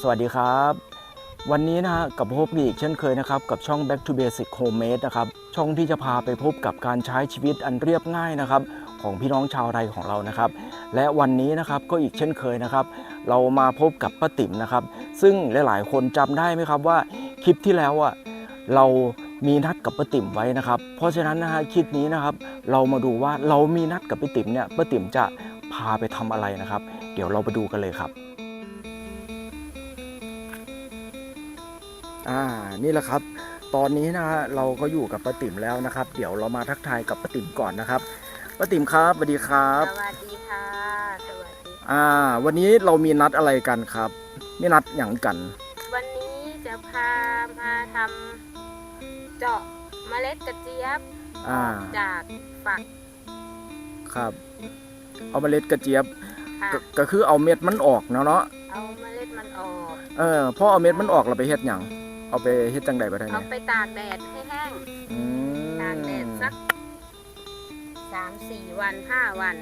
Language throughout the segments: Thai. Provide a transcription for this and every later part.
สวัสดีครับ วันนี้นะฮะกับพบอีกเช่นเคยนะครับ กับช่อง Back to Basic Homemade นะครับ ช่องที่จะพาไปพบกับการใช้ชีวิตอันเรียบง่ายนะครับ ของพี่น้องชาวไทยของเรานะครับ และวันนี้นะครับก็อีกเช่นเคยนะครับ เรามาพบกับป้าติ๋มนะครับ ซึ่งหลาย ๆ คนจำได้ไหมครับว่าคลิปที่แล้วอะเรามีนัดกับป้าติ๋มไว้นะครับ เพราะฉะนั้นนะฮะคลิปนี้นะครับ เรามาดูว่าเรามีนัดกับป้าติ๋มเนี่ยป้าติ๋มจะ พาไปทำอะไรนะครับ เดี๋ยวเราไปดูกันเลยครับ อ่านี่แหละครับ ตอนนี้นะฮะเราก็อยู่กับป้าติ๋มแล้วนะครับ เดี๋ยวเรามาทักทายกับป้าติ๋มก่อนนะครับป้าติ๋มครับสวัสดีครับสวัสดีค่ะ สวัสดีอ่า วันนี้เรามีนัดอะไรกันครับมีนัดอย่างกัน วันนี้จะพามาทำเจาะเมล็ดกระเจี๊ยบอ่า จากฝักครับ เอาเมล็ดกระเจี๊ยบค่ะก็ก็คือเอาเม็ดมันออกเนาะเนาะเอาเมล็ดมันออก เออพอเอาเม็ดมันออกเราไปเฮ็ดหยังเอาไปเฮ็ดจังใดไปได้เอาเนี่ยไปตากแดดให้แห้ง อืมตากแดดสักสามสี่วันห้าวัน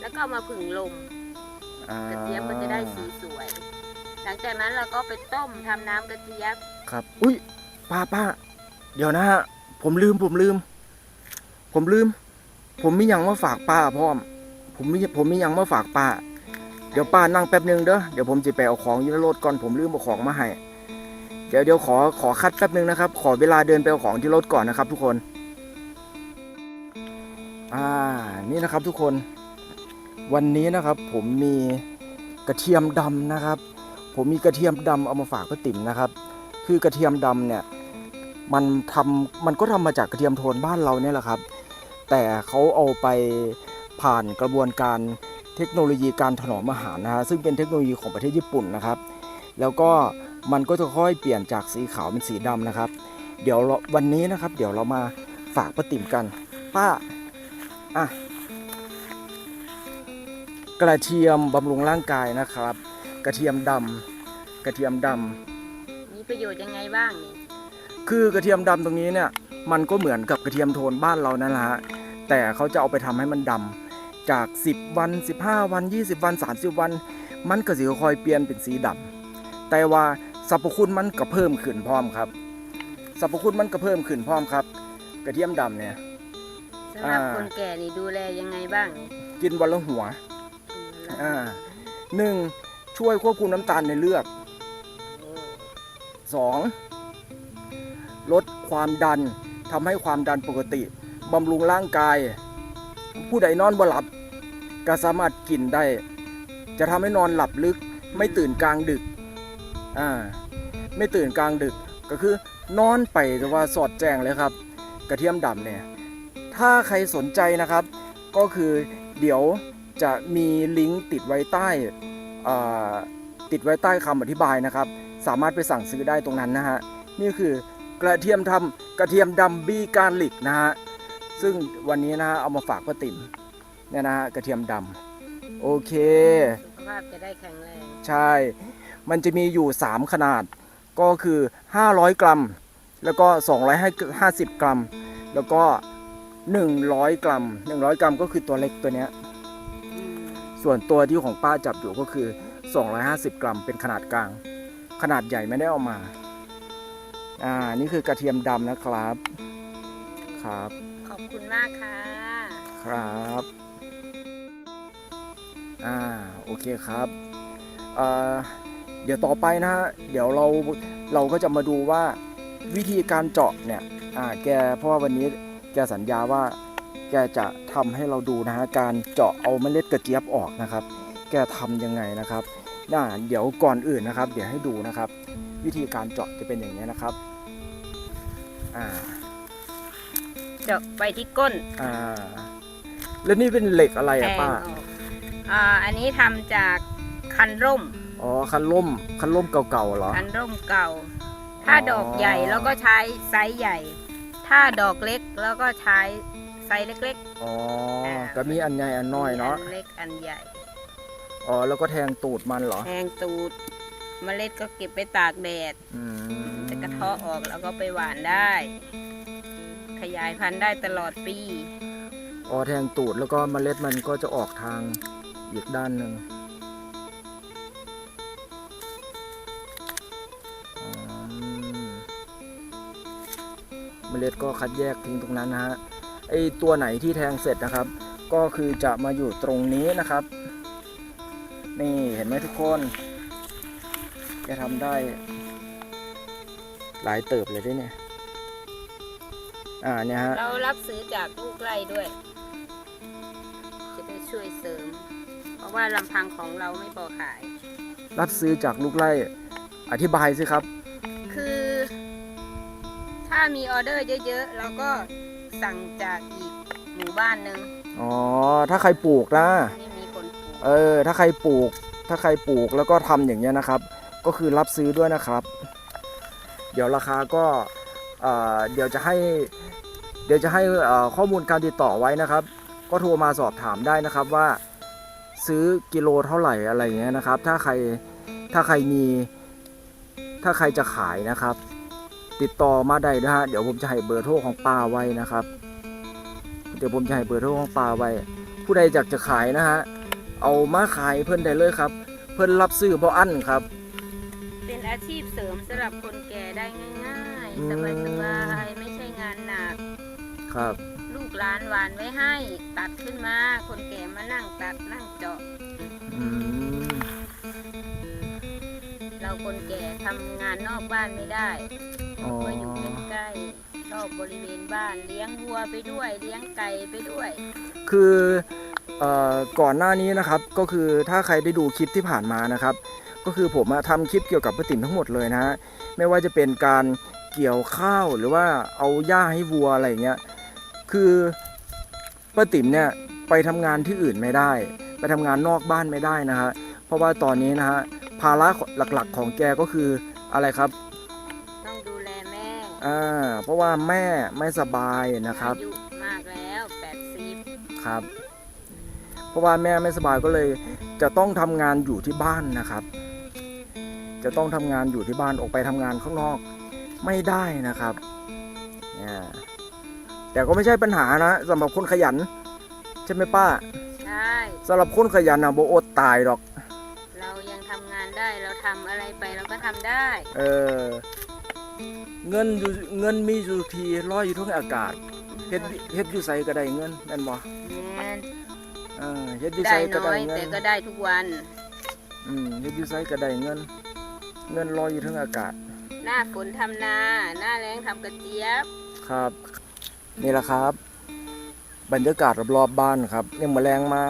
แล้วก็เอามาผึ่งลมอ่ากระเจี๊ยบก็จะได้สีสวย หลังจากนั้นเราก็ไปต้มทำน้ำกระเจี๊ยบครับ อุ้ยป้าป้าเดี๋ยวนะฮะผมลืมผมลืม ผมลืม ผมมีหยังมาฝากป้าพร้อม ผมมีผมมียังมาฝากป้า เดี๋ยวป้านั่งแป๊บหนึงเด้อ เดี๋ยวผมจะไปเอาของอยู่ในรถก่อนผมลืมเอาของมาให้ เดี๋ยวเดี๋ยวขอขอคัดแป๊บหนึงนะครับ ขอเวลาเดินไปเอาของที่รถก่อนนะครับ ทุกคน อ่า นี่นะครับทุกคน วันนี้นะครับ ผมมีกระเทียมดำนะครับ ผมมีกระเทียมดำเอามาฝากป้าติ๋มนะครับ คือกระเทียมดำเนี่ยมันทำมันก็ทำมาจากกระเทียมโทนบ้านเราเนี่ยแหละครับ แต่เขาเอาไป ผ่านกระบวนการเทคโนโลยีการถนอมอาหารนะฮะซึ่งเป็นเทคโนโลยีของประเทศญี่ปุ่นนะครับ แล้วก็มันก็จะค่อยเปลี่ยนจากสีขาวเป็นสีดำนะครับ เดี๋ยวเราวันนี้นะครับ เดี๋ยวเรามาฝากป้าติ๋มกันป้าอะกระเทียมบำรุงร่างกายนะครับ กระเทียมดำกระเทียมดำมีประโยชน์ยังไงบ้างนี่คือกระเทียมดำตรงนี้เนี่ยมันก็เหมือนกับกระเทียมโทนบ้านเรานั่นแหละฮะแต่เขาจะเอาไปทำให้มันดำ จาก 10 วัน 15 วัน 20 วัน 30 วัน มันก็สิค่อยๆเปลี่ยนเป็นสีดำแต่ว่าสรรพคุณมันก็เพิ่มขึ้นพร้อมครับสรรพคุณมันก็เพิ่มขึ้นพร้อมครับ กระเทียมดำเนี่ยสำหรับอ่าคนแก่นี่ดูแลยังไงบ้างนี่กินวันละหัวอ่าหนึ่งช่วยควบคุมน้ำตาลในเลือดสองลดความดันทำให้ความดันปกติบำรุงร่างกาย ผู้ใดนอนบ่หลับ ก็สามารถกินได้ จะทำให้นอนหลับลึก ไม่ตื่นกลางดึกอ่าไม่ตื่นกลางดึกก็คือนอนไปแต่ว่าสอดแจ้งเลยครับ กระเทียมดำเนี่ย ถ้าใครสนใจนะครับ ก็คือเดี๋ยวจะมีลิงก์ติดไว้ใต้ติดไว้ใต้คำอธิบายนะครับ สามารถไปสั่งซื้อได้ตรงนั้นนะฮะนี่คือกระเทียมทำกระเทียมดำบีการลิกนะฮะ ซึ่งวันนี้นะฮะเอามาฝากป้าติ๋มเนี่ยนะฮะกระเทียมดำโอเค สุขภาพจะได้แข็งแรง ใช่ มันจะมีอยู่ 3 ขนาด ก็คือ 500 กรัม แล้วก็ 250 กรัม แล้วก็ 100 กรัม 100 กรัมก็คือตัวเล็กตัวเนี้ยอืมส่วนตัวที่ของป้าจับอยู่ก็คือ 250 กรัม เป็นขนาดกลาง ขนาดใหญ่ไม่ได้เอามา อ่า นี่คือกระเทียมดำนะครับ ครับขอบ คุณมากค่ะ ครับ อ่า โอเคครับเอ่อเดี๋ยวต่อไปนะฮะ เดี๋ยวเรา เราก็จะมาดูว่าวิธีการเจาะเนี่ย อ่า แก เพราะว่าวันนี้แกสัญญาว่า แกจะทำให้เราดูนะฮะ การเจาะเอาเมล็ดกระเจี๊ยบออกนะครับ แกทำยังไงนะครับน่าเดี๋ยวก่อนอื่นนะครับ เดี๋ยวให้ดูนะครับ วิธีการเจาะจะเป็นอย่างนี้นะครับ อ่า เจาะไปที่ก้นอ่า แล้วนี่เป็นเหล็กอะไรแทอะงป้าออกอ่าอันนี้ทำจากคันร่ม อ๋อ คันล่ม คันล่มเก่าๆเหรอ คันร่มเก่า ถ้าดอกใหญ่แล้วก็ใช้ไซส์ใหญ่ ถ้าดอกเล็กแล้วก็ใช้ไซส์เล็ก อ๋อ อ่า ก็มีอันใหญ่อันๆน้อยเนาะอัเล็กอันใหญ่ อ๋อ แล้วก็แทงตูดมันเหรอ แทงตูด เมล็ดก็เก็บไปตากแดดอืมจะกระเทาะออกแล้วก็ไปหวานได้ ขยายพันธุ์ได้ตลอดปี ออแทงตูดแล้วก็เมล็ดมันก็จะออกทางอีกด้านหนึ่งอืมเมล็ดก็คัดแยกทิ้งตรงนั้นนะฮะไอตัวไหนที่แทงเสร็จนะครับ ก็คือจะมาอยู่ตรงนี้นะครับ นี่เห็นไหมทุกคนแกทำได้ หลายเติบเลยด้วยเนี่ย อ่าเนี่ยฮะเรารับซื้อจากลูกไร่ด้วย จะได้ช่วยเสริม เพราะว่าลำพังของเราไม่พอขาย รับซื้อจากลูกไร่อธิบายสิครับ คือ ถ้ามีออเดอร์เยอะๆเราก็สั่งจากอีกหมู่บ้านหนึ่งอ๋อถ้าใครปลูกนะที่มีคนปลูกเออถ้าใครปลูก ถ้าใครปลูกแล้วก็ทำอย่างเงี้ยนะครับ ก็คือรับซื้อด้วยนะครับ เดี๋ยวราคาก็ เดี๋ยวจะให้เดี๋ยวจะให้ข้อมูลการติดต่อไว้นะครับ ก็โทรมาสอบถามได้นะครับว่าซื้อกิโลเท่าไหร่อะไรอย่างเงี้ยนะครับ ถ้าใครถ้าใครมีถ้าใครจะขายนะครับ ติดต่อมาได้นะฮะเดี๋ยวผมจะให้เบอร์โทรของป้าไว้นะครับ เดี๋ยวผมจะให้เบอร์โทรของป้าไว้ ผู้ใดอยากจะขายนะฮะเอามาขายเพิ่นได้เลยครับ เพิ่นรับซื้อบ่อั้นครับ เป็นอาชีพเสริมสำหรับคนแก่ได้ง่าย อืๆมสบายๆไม่ใช่งานหนัก ครับ ลูกหลานหวานไว้ให้ ตัดขึ้นมา คนแก่มานั่งตัดนั่งเจาะอืมเราคนแก่ทำงานนอกบ้านไม่ได้อ๋อก็อยู่ใกล้ๆรอบบริเวณบ้านเลี้ยงวัวไปด้วย เลี้ยงไก่ไปด้วย คือเอ่อก่อนหน้านี้นะครับ ก็คือถ้าใครได้ดูคลิปที่ผ่านมานะครับ ก็คือผมอะทำคลิปเกี่ยวกับป้าติ๋มทั้งหมดเลยนะฮะไม่ว่าจะเป็นการเกี่ยวข้าวหรือว่าเอาหญ้าให้วัวอะไรอย่างเงี้ยคือป้าติ๋มเนี่ยไปทำงานที่อื่นไม่ได้ ไปทำงานนอกบ้านไม่ได้นะฮะเพราะว่าตอนนี้นะฮะภาระหลักๆของแกก็คืออะไรครับต้องดูแลแม่อ่าเพราะว่าแม่ไม่สบายนะครับอายุมากแล้ว80ครับ เพราะว่าแม่ไม่สบายก็เลยจะต้องทำงานอยู่ที่บ้านนะครับ จะต้องทำงานอยู่ที่บ้านออกไปทำงานข้างนอกไม่ได้นะครับเนี่ยแต่ก็ไม่ใช่ปัญหานะสำหรับคนขยัน ใช่ไหมป้าใช่สำหรับคนขยันนะโบอดตายหรอก เรายังทำงานได้เราทำอะไรไปเราก็ทำได้ เออเงินอยู่เงินมีอยู่ทีลอยอยู่ทั้งอากาศเฮ็ดเฮ็ดอยู่ไสก็ได้เงินแม่นบ่แม่นเออเฮ็ดอยู่ได้ไสก็น้อได้ยเงิแต่นก็ได้ทุกวันอืมเฮ็ดอยู่ไสก็ได้เงิน เงินลอยอยู่ทั้งอากาศ หน้าฝนทำนา หน้าแรงทำกระเจี๊ยบ ครับ นี่แหละครับ บรรยากาศรอบๆบ้านครับยังมาแรงมา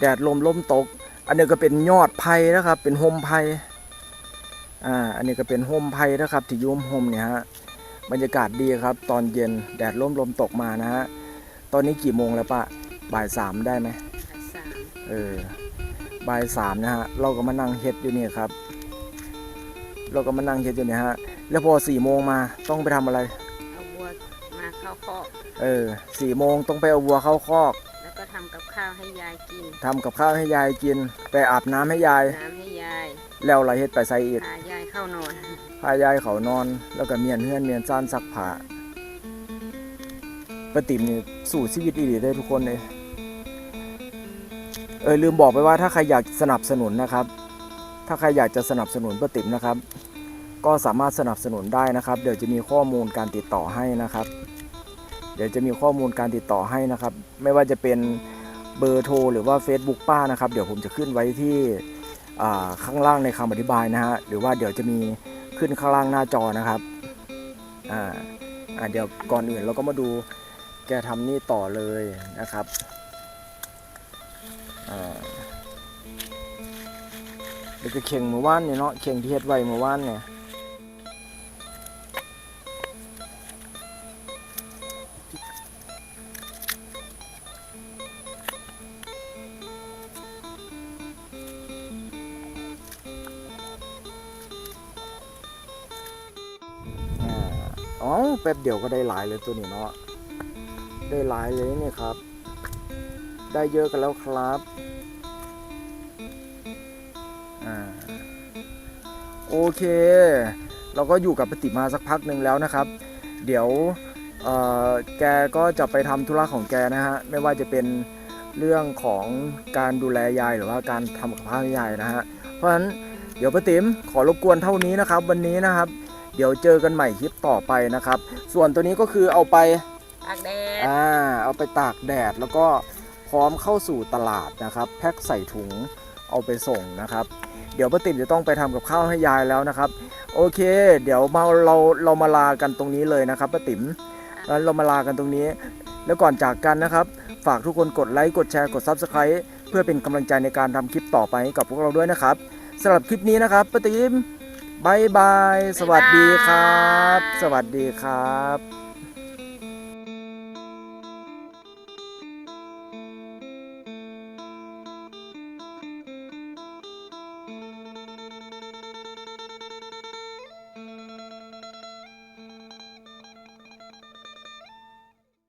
แดดลมลมตก อันนี้ก็เป็นยอดไผ่นะครับ เป็นโฮมไผ่อ่าอันนี้ก็เป็นโฮมไผ่นะครับที่อยุ่มโฮมเนี่ยฮะบรรยากาศดีครับ ตอนเย็นแดดลมลมตกมานะฮะตอนนี้กี่โมงแล้วปะบ่ายสามได้ไหมสามเออบ่ายสามนะฮะเราก็มานั่งเฮ็ดอยู่นี่ครับ เราก็มานั่งเฮ็ดอยู่เนี่ยฮะ แล้วพอสี่โมงมาต้องไปทำอะไร เอาวัวมาเข้าคอก เออสี่โมงต้องไปเอาวัวเข้าคอก แล้วก็ทำกับข้าวให้ยายกินทำกับข้าวให้ยายกิน ไปอาบน้ำให้ยาย น้ำให้ยาย แล้วอะไรเฮ็ดไปใส่อีกพายายเข้านอน พายายเขานอน แล้วก็เมียนเฮือนเมียนซ่านซักผ้าป้าติ๋มนี่สู่ชีวิตอีหลีได้ทุกคนเลยเออลืมบอกไปว่าถ้าใครอยากสนับสนุนนะครับ ถ้าใครอยากจะสนับสนุนป้าติ๋มนะครับ ก็สามารถสนับสนุนได้นะครับ เดี๋ยวจะมีข้อมูลการติดต่อให้นะครับ เดี๋ยวจะมีข้อมูลการติดต่อให้นะครับ ไม่ว่าจะเป็นเบอร์โทรหรือว่า Facebook ป้านะครับ เดี๋ยวผมจะขึ้นไว้ที่ข้างล่างในคำอธิบายนะฮะ หรือว่าเดี๋ยวจะมีขึ้นข้างล่างหน้าจอนะครับ อ่าอ่าเดี๋ยวก่อนอื่นเราก็มาดูแกทำนี่ต่อเลยนะครับ อ่า เดี๋ยวจะเข่งเมื่อวานเนี่ยเนาะเข่งที่เฮ็ดไว้เมื่อวานเนี่ยอ๋อแป๊บเดียวก็ได้หลายเลยตัวนี้เนาะได้หลายเลยนี่ครับ ได้เยอะกันแล้วครับ โอเค เราก็อยู่กับปฏิมาสักพักหนึ่งแล้วนะครับ เดี๋ยวเอ่อแกก็จะไปทำธุระของแกนะฮะ ไม่ว่าจะเป็นเรื่องของการดูแลยายหรือว่าการทำกับข้าวยายนะฮะ เพราะฉะนั้นเดี๋ยวป้าติ๋มขอรบกวนเท่านี้นะครับ วันนี้นะครับ เดี๋ยวเจอกันใหม่คลิปต่อไปนะครับ ส่วนตัวนี้ก็คือเอาไปตากแดดอ่าเอาไปตากแดดแล้วก็พ ร้อมเข้าสู่ตลาดนะครับ แพ็คใส่ถุงเอาไปส่งนะครับ เดี๋ยวป้าติ๋มจะต้องไปทำกับข้าวให้ยายแล้วนะครับ โอเค เดี๋ยวมาเราเรามาลากันตรงนี้เลยนะครับป้าติ๋มเรามาลากันตรงนี้ แล้วก่อนจากกันนะครับ ฝากทุกคนกดไลค์กดแชร์กด Subscribe เพื่อเป็นกำลังใจในการทำคลิปต่อไปกับพวกเราด้วยนะครับสำหรับคลิปนี้นะครับป้าติ๋มบายบาย สวัสดีครับ สวัสดีครับ